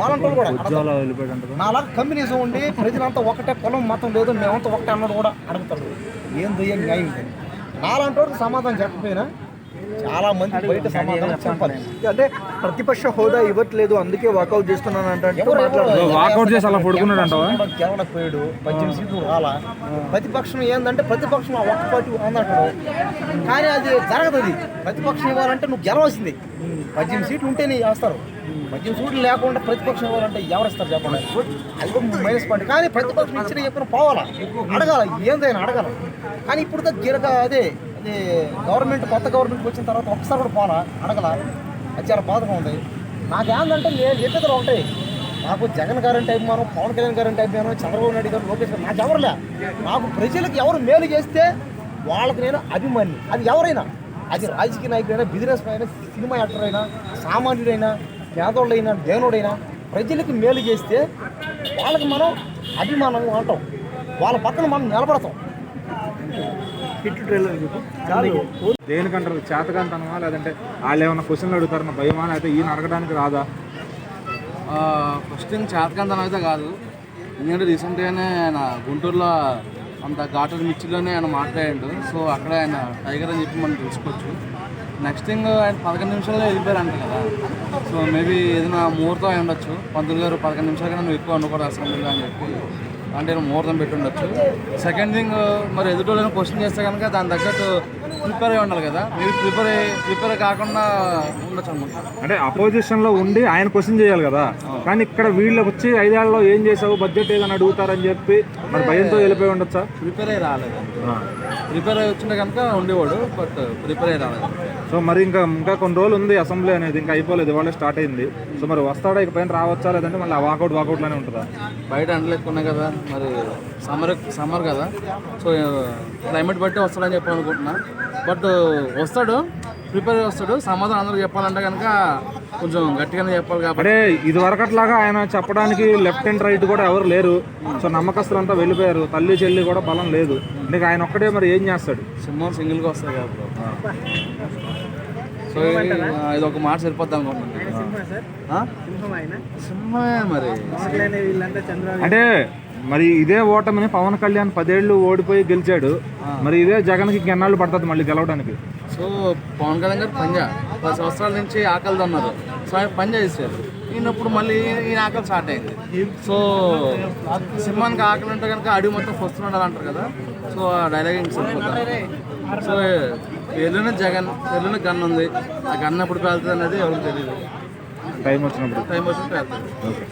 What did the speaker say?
మాలంటోళ్ళు కూడా నాలా కమ్యూనిజం ఉండి ప్రజలంతా ఒకటే కులం మతం లేదు మేమంతా ఒకటే అన్నది కూడా అడుగుతాడు. ఏం దయ్యం న్యాయం ఇది? నాలంటోడు సమాధానం చెప్పకపోయినా చాలా మంది బయట సమాధానం చెప్పాలి. అంటే ప్రతిపక్ష హోదా ఇవ్వట్లేదు అందుకే వాకౌట్ చేస్తున్నాను అంటే వాకౌట్ చేసి అలా పడుకున్నాడు అంటావా? గెలవకపోయాడు పద్దెనిమిది సీట్లు రాలా? ప్రతిపక్షం ఏంటంటే ప్రతిపక్షం ఆ ఒక్క పార్టీ అందంటాడు కానీ అది జరగదు అది. ప్రతిపక్షం ఇవ్వాలంటే నువ్వు గెలవాల్సింది. పద్దెనిమిది సీట్లు ఉంటేనే వేస్తారు. పద్దెనిమిది సీట్లు లేకుండా ప్రతిపక్షం ఇవ్వాలంటే ఎవరు ఇస్తారు చెప్పండి? అది మైనస్ పాయింట్. కానీ ప్రతిపక్షం ఇచ్చిన చెప్పిన పోవాలా? అడగాల ఏందైనా అడగాల. కానీ ఇప్పుడు గిరక అదే అదే గవర్నమెంట్ కొత్త గవర్నమెంట్ వచ్చిన తర్వాత ఒక్కసారి కూడా పోనా? అడగల. అది చాలా బాధగా ఉంది. నాకేందంటే నేను చెప్పేది ఉంటాయి? నాకు జగన్ గారంటే అభిమానం పవన్ కళ్యాణ్ గారంటే అభిమానం చంద్రబాబు నాయుడు గారు లోకేష్ గారు నాకు ఎవరులే నాకు ప్రజలకు ఎవరు మేలు చేస్తే వాళ్ళకి నేను అభిమాని. అది ఎవరైనా. అది రాజకీయ నాయకుడైనా బిజినెస్ అయినా సినిమా యాక్టర్ అయినా సామాన్యుడైనా పేదోళ్ళైనా దేవుడైనా ప్రజలకు మేలు చేస్తే వాళ్ళకి మనం అభిమానంగా ఉంటాం వాళ్ళ పక్కన మనం నిలబడతాం. హిట్ ట్రైలర్ చెప్పు చాలు. దేనికంటారు? చేతకంతనమా లేదంటే వాళ్ళు ఏమైనా క్వశ్చన్లు అడుగుతారన్న భయమా? అయితే ఈయన అడగడానికి రాదా? ఫస్ట్ థింగ్ చేతకంతనం అయితే కాదు. ఎందుకంటే రీసెంట్గానే ఆయన గుంటూరులో అంత ఘాటర్ మిర్చిలోనే ఆయన మాట్లాడాడు. సో అక్కడ ఆయన టైగర్ అని చెప్పి మనం తెలుసుకోవచ్చు. నెక్స్ట్ థింగ్ ఆయన పదకొండు నిమిషాల్లో వెళ్ళిపోయారంట కదా. సో మేబీ ఏదైనా ముహూర్తం అయి ఉండొచ్చు. పంతులు గారు పదకొండు నిమిషాలు కన్నా నువ్వు ఎక్కువ అనుకోవడం అసలు అని చెప్పి. అంటే నేను ముహూర్తం పెట్టి ఉండొచ్చు. సెకండ్ థింగ్ మరి ఎదుటోళ్ళని క్వశ్చన్ చేస్తే కనుక దాని తగ్గట్టు ప్రిపేర్ అయి ఉండాలి కదా. మీరు ప్రిపేర్ ప్రిపేర్ కాకుండా ఉండొచ్చు అంటే అపోజిషన్లో ఉండి ఆయన క్వశ్చన్ చేయాలి కదా. కానీ ఇక్కడ వీళ్ళకి వచ్చి ఐదేళ్ళలో ఏం చేసావు బడ్జెట్ ఏదని అడుగుతారని చెప్పి మరి భయంతో వెళ్ళిపోయి ఉండొచ్చా? ప్రిపేర్ అయ్యి రాలేదు. ప్రిపేర్ అయ్యి వచ్చింటే కనుక ఉండేవాడు బట్ ప్రిపేర్ అయ్యి రాలేదు. సో మరి ఇంకా ఇంకా కొన్ని రోజులు ఉంది అసెంబ్లీ అనేది ఇంకా అయిపోలేదు ఇవాళ స్టార్ట్ అయింది. సో మరి వస్తాడా ఇక పైన రావచ్చా లేదంటే మళ్ళీ వాకౌట్ వాకౌట్లోనే ఉంటుందా? బయట ఉన్నాయి కదా మరి సమ్మర్ సమ్మర్ కదా. సో క్లైమేట్ బట్టి వస్తాడని చెప్పి అనుకుంటున్నా బట్ వస్తాడు ప్రిపేర్ వస్తాడు. సమాధానం అందరికి చెప్పాలంటే కనుక కొంచెం గట్టిగానే చెప్పాలి కాబట్టి. అంటే ఇది వరకట్లాగా ఆయన చెప్పడానికి లెఫ్ట్ అండ్ రైట్ కూడా ఎవరు లేరు. సో నమ్మకస్తులంతా వెళ్ళిపోయారు. తల్లి చెల్లి కూడా బలం లేదు. నీకు ఆయన ఒక్కడే మరి ఏం చేస్తాడు? సింహం సింగిల్గా వస్తాయి కాబట్టి సో ఇది ఒక మాట సరిపోద్ది అనుకుంటున్నాను? సింహమే మరి. అంటే మరి ఇదే ఓటమిని పవన్ కళ్యాణ్ పదేళ్ళు ఓడిపోయి గెలిచాడు. మరి ఇదే జగన్కి ఇంకెన్నాళ్ళు పడుతుంది మళ్ళీ గెలవడానికి. సో పవన్ కళ్యాణ్ గారు పంజా పది సంవత్సరాల నుంచి ఆకలితో ఉన్నారు. సో ఆయన పంజా చేశారు ఈయనప్పుడు మళ్ళీ ఈయన ఆకలి స్టార్ట్ అయింది. సో సింహానికి ఆకలి ఉంటే కనుక అడవి మొత్తం వస్తూ ఉండాలి అంటారు కదా. సో ఆ డైలాగ్ సో ఎల్లున జగన్ ఎల్లున గన్ ఉంది. ఆ గన్ ఎప్పుడు పేలుతుంది అనేది ఎవరికి తెలియదు. టైం వచ్చినప్పుడు. టైం వచ్చి పేలుతుంది. ఓకే.